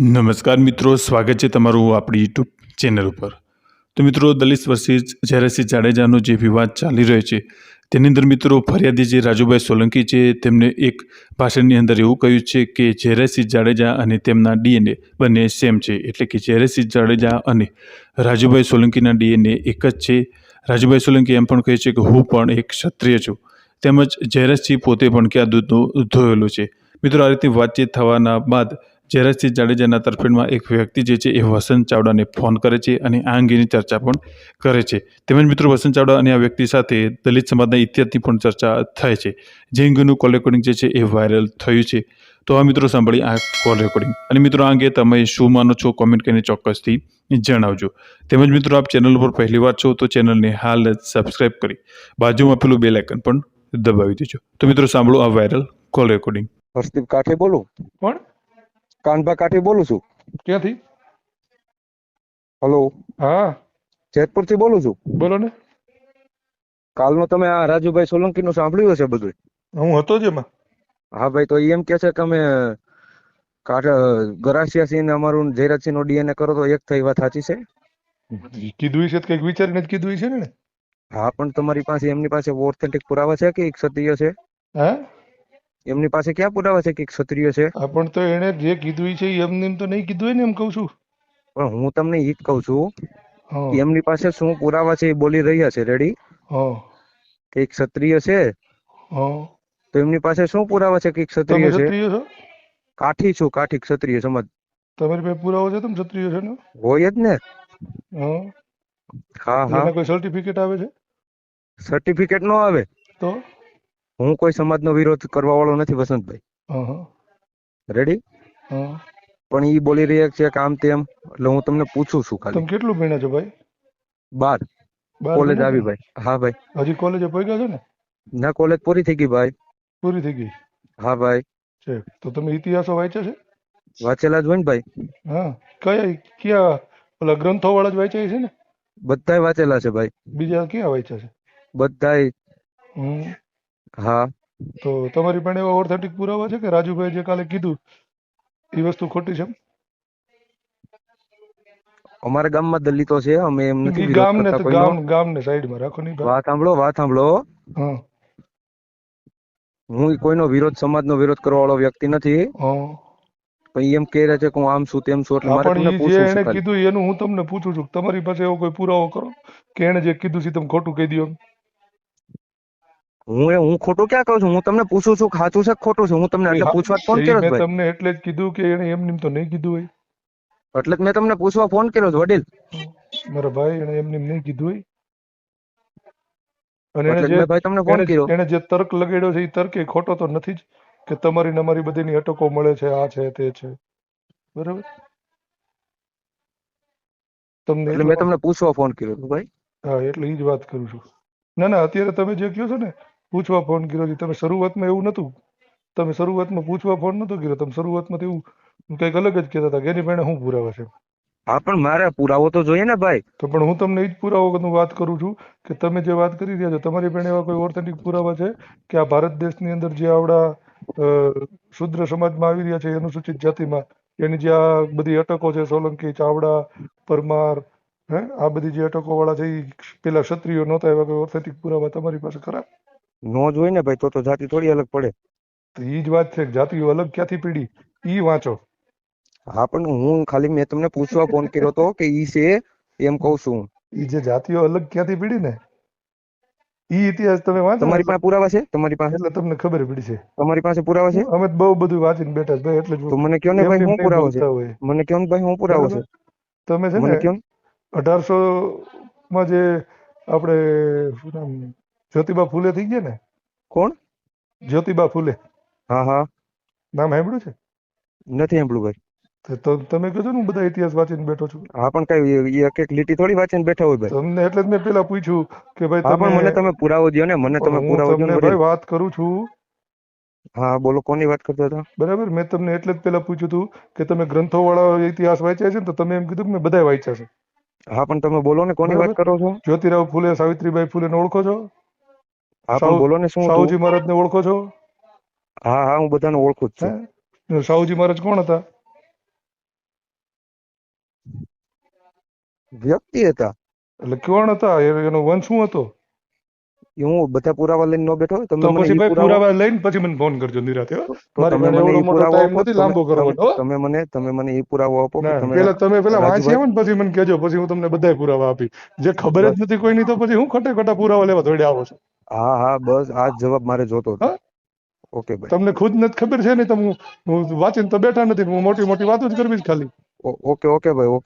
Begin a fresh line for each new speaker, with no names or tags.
નમસ્કાર મિત્રો, સ્વાગત છે તમારું આપણી યુટ્યુબ ચેનલ ઉપર. તો મિત્રો, દલિત વર્સિસ ઝેરાસિંહ જાડેજાનો જે વિવાદ ચાલી રહ્યો છે, તેની અંદર મિત્રો ફરિયાદી જે રાજુભાઈ સોલંકી છે, તેમને એક ભાષણની અંદર એવું કહ્યું છે કે ઝેરાસિંહ જાડેજા અને તેમના ડીએનએ બંને સેમ છે, એટલે કે ઝેરાસિંહ જાડેજા અને રાજુભાઈ સોલંકીના ડીએનએ એક જ છે. રાજુભાઈ સોલંકી એમ પણ કહે છે કે હું પણ એક ક્ષત્રિય છું. તેમજ ઝેરાસિંહ પોતે પણ ક્યાં દૂધનું ધોયેલું છે. મિત્રો, આ રીતની વાતચીત થવાના બાદ ઝેરાસિંહ જાડેજાના તરફેણમાં એક વ્યક્તિ જે છે એ વસંત ચાવડાને ફોન કરે છે અને આ અંગેની ચર્ચા પણ કરે છે. તેમજ મિત્રો વસંત ચાવડા અને આ વ્યક્તિ સાથે દલિત સમાજના ઇતિહાસની પણ ચર્ચા થાય છે. જે અંગેનું કોલ રેકોર્ડિંગ જે છે એ વાયરલ થયું છે. તો આ મિત્રો સાંભળી આ કોલ રેકોર્ડિંગ અને મિત્રો આ અંગે તમે શું માનો છો? કોમેન્ટ કરીને ચોક્કસથી જણાવજો. તેમજ મિત્રો આપ ચેનલ ઉપર પહેલી વાર છો તો ચેનલને હાલ જ સબસ્ક્રાઇબ કરી બાજુમાં પેલું બેલ આઇકન પણ દબાવી દેજો. તો મિત્રો સાંભળો આ viral call recording
Harshdeep Kathe બોલું.
કોણ?
કાનભા કાઠી બોલું છું?
ક્યાંથી?
હલો
હા.
જેતપુરથી બોલું છું?
બોલો ને.
કાલનું તમે આ રાજુભાઈ સોલંકી નું સાંભળ્યું હશે બધું
હું હતો જ એમાં.
હા ભાઈ તો એમ કે છે કે અમે ગરાસિયા સિંહ ને અમારું જયરાજસિંહ નો ડીએનએ કરો તો એક થઈ વાત સાચી છે?
કીધું છે કંઈક વિચારીને જ કીધું છે ને?
હા પણ તમારી પાસે એમની પાસે ઓથેન્ટિક પુરાવા છે કે એક ક્ષત્રિય છે?
હા?
એમની પાસે ક્યાં પુરાવા છે કે ક્ષત્રિય છે?
પણ તો એને જે કીધું છે એમને એમ તો નહીં કીધું ને એમ કહું છું.
પણ હું તમને એ જ કહું છું એમની પાસે શું પુરાવા છે એ બોલી રહ્યા છે રેડી કે ક્ષત્રિય છે? તો એમની પાસે શું પુરાવા છે કે ક્ષત્રિય છે? કાઠી છું કાઠી ક્ષત્રિય સમાજ.
તમારી પાસે પુરાવો છે તમે ક્ષત્રિય છે ને?
હોય જ ને.
હા.
હા હા.
કોઈ સર્ટિફિકેટ આવે છે?
સર્ટિફિકેટ નો આવે.
તો?
હું કોઈ સમાજનો વિરોધ કરવા વાળો નથી વસંતભાઈ. રેડી પણ ઈ બોલી રહ્યા છે કે આમ તેમ એટલે હું તમને પૂછું છું
તમે કેટલું ભણ્યા છો ભાઈ?
બાર. કોલેજ આવી ભાઈ. હા ભાઈ.
હજી કોલેજે પહોંચ્યા છો ને?
ના કોલેજ પૂરી થઈ ગઈ ભાઈ.
પૂરી થઈ ગઈ?
હા ભાઈ.
છે. તો તમે ઇતિહાસો વાંચ્યા છે?
વાંચેલા જ હોય ને ભાઈ.
હા. કયા કયા ઓલા ગ્રંથો વાળા જ વાંચ્યા છે ને?
બધાય વાંચેલા છે ભાઈ.
બીજા ક્યાં વાંચ્યા છે?
બધાય
હમ.
હા.
તો તમારી પાસે એવા ઓથેન્ટિક પુરાવા છે કે રાજુભાઈ જે કાલે કીધું એ વસ્તુ ખોટી છે
અમારા ગામમાં દલિતો છે અમે એમ નથી
ગામને. ગામ ગામને સાઈડમાં રાખો નહીં
વાત સાંભળો વાત સાંભળો.
હું.
કોઈનો વિરોધ સમાજનો વિરોધ કરવા વાળો વ્યક્તિ નથી. પણ એમ કહે છે કે હું આમ છું તેમ છું એટલે મારે તમને પૂછવું છે
કીધું એનું હું તમને પૂછું છું તમારી પાસે એવો કોઈ પુરાવો કરો? કે એને જે કીધું છે તમે ખોટું કહી દો?
હું એ- હું ખોટું ક્યાં કહું છું? હું તમને પૂછું છું સાચું છે ખોટું છે? હું તમને એટલે પૂછવા ફોન કર્યો
મેં
ભાઈ?
તમને એટલે જ કીધું કે એને એમ નેમ તો નહીં કીધું હોય.
એટલે જ મેં તમને પૂછવા ફોન કર્યો છે વડીલ.
મારા ભાઈ એને એમ નેમ નહીં કીધું હોય. અને એને
જે ભાઈ તમને ફોન કર્યો.
એને જે તર્ક લગાડ્યો છે એ તર્ક એ ખોટો તો નથી જ કે તમારી ને અમારી બધીની અટકો મળે છે આ છે તે છે. બરાબર? તમને
એટલે મેં તમને પૂછવા ફોન કર્યો હતો ભાઈ.
હા એટલે એ જ વાત કરું છું. ના ના અત્યારે તમે જે કહો છો ને પૂછવા ફોન કર્યો છે. તમે શરૂઆતમાં એવું નતું તમે શરૂઆતમાં પૂછવા ફોન નતો કર્યો. તમે શરૂઆતમાં એવું કંઈક અલગ જ કહેતા હતા કે એની પાસે શું પુરાવા છે?
હા પણ મારે પુરાવો તો જોઈએ ને ભાઈ.
તો પણ હું તમને એ જ પુરાવો વાત કરું છું કે તમે જે વાત કરી રહ્યા છો તમારી પાસે એવા કોઈ ઓથેન્ટિક પુરાવા છે કે આ ભારત દેશની અંદર જે આવડા શુદ્ર સમાજમાં આવી રહ્યા છે અનુસૂચિત જાતિમાં? એની જે આ બધી અટકો છે સોલંકી ચાવડા પરમાર હે? આ બધી જે અટકો વાળા છે એ પેલા ક્ષત્રિયો નહોતા એવા કોઈ ઓથેન્ટિક પુરાવા તમારી પાસે ખરા?
નો જ હોય ને ભાઈ તો તો જાતિ થોડી અલગ પડે.
તો એ જ વાત છે કે જાતિઓ અલગ ક્યાંથી પીડી? ઈ વાંચો.
હા પણ હું ખાલી મેં તમને પૂછવા ફોન કર્યો હતો કે ઈ છે એમ કહું છું.
ઈ જે જાતિઓ અલગ ક્યાંથી પીડી ને? ઈ ઇતિહાસ તમે વાંચો
તમારી પાસે પુરાવા છે? તમારી પાસે?
એટલે તમને ખબર પડી છે.
તમારી પાસે પુરાવા છે?
અમે બહુ બધું વાંચીને બેઠા છે ભાઈ એટલે જ
તો મને કયો ને ભાઈ હું પુરાવો છે? મને કયો ને ભાઈ હું પુરાવો છે?
તમે છે ને. અઢારસો માં જે આપણે શું નામ જ્યોતિબા ફૂલે થઈ ગયા ને?
કોણ?
જ્યોતિબા ફૂલે.
હા હા.
નામ સાંભળ્યું છે?
નથી સાંભળ્યું ભાઈ.
તો તમે કહો ને હું બધા ઇતિહાસ વાંચીને બેઠો છું.
હા પણ કઈ એક એક લીટી થોડી વાંચીને બેઠા હોય ભાઈ.
તમને એટલે જ મેં પેલા પૂછ્યું કે ભાઈ
તમે મને
તમે
પુરાવો દો ને મને તમે પુરાવો દો
ભાઈ વાત કરું છું.
હા બોલો કોની વાત કરતા હતા?
બરાબર મેં તમને એટલે જ પેલા પૂછ્યું હતું કે તમે ગ્રંથો વાળા ઇતિહાસ વાંચ્યા છે ને તો તમે એમ કીધું કે મેં બધા વાંચ્યા છે.
હા પણ તમે બોલો ને કોની વાત કરો છો?
જ્યોતિરાવ ફૂલે સાવિત્રીબાઈ ફૂલે ઓળખો છો?
હા પણ બોલો ને શું?
સાહુજી મહારાજ ને ઓળખો છો?
હા હા હું બધાને ઓળખું જ છું.
સાહુજી મહારાજ કોણ હતા?
વ્યક્તિ હતા.
એટલે કોણ હતા? એનો વંશ શું હતો?
હું બધા પુરાવા લઈને ન બેઠો તમે મને
પછી
પુરાવા
લઈને પછી મને ફોન કરજો નિરાતે. મારી
તમે મને
એવડો મોટો
પુરાવો આપો
નથી લાંબો કરવો
તમે- મને તમે મને એ પુરાવો આપો તમે
પેલા તમે પેલા વાંચી આવો ને પછી મને કહેજો પછી હું તમને બધાય પુરાવા આપી. જે ખબર જ નથી કોઈની તો પછી હું ખોટે ખોટા પુરાવા લેવા દોડ્યા આવો છો.
હા હા બસ આ જ જવાબ મારે જોતો હતો. ઓકે ભાઈ
તમને ખુદ નથી ખબર છે ને તમે વાંચીને તો બેઠા નથી હું મોટી મોટી વાતો જ કરવી જ ખાલી.
ઓકે ઓકે ભાઈ ઓકે.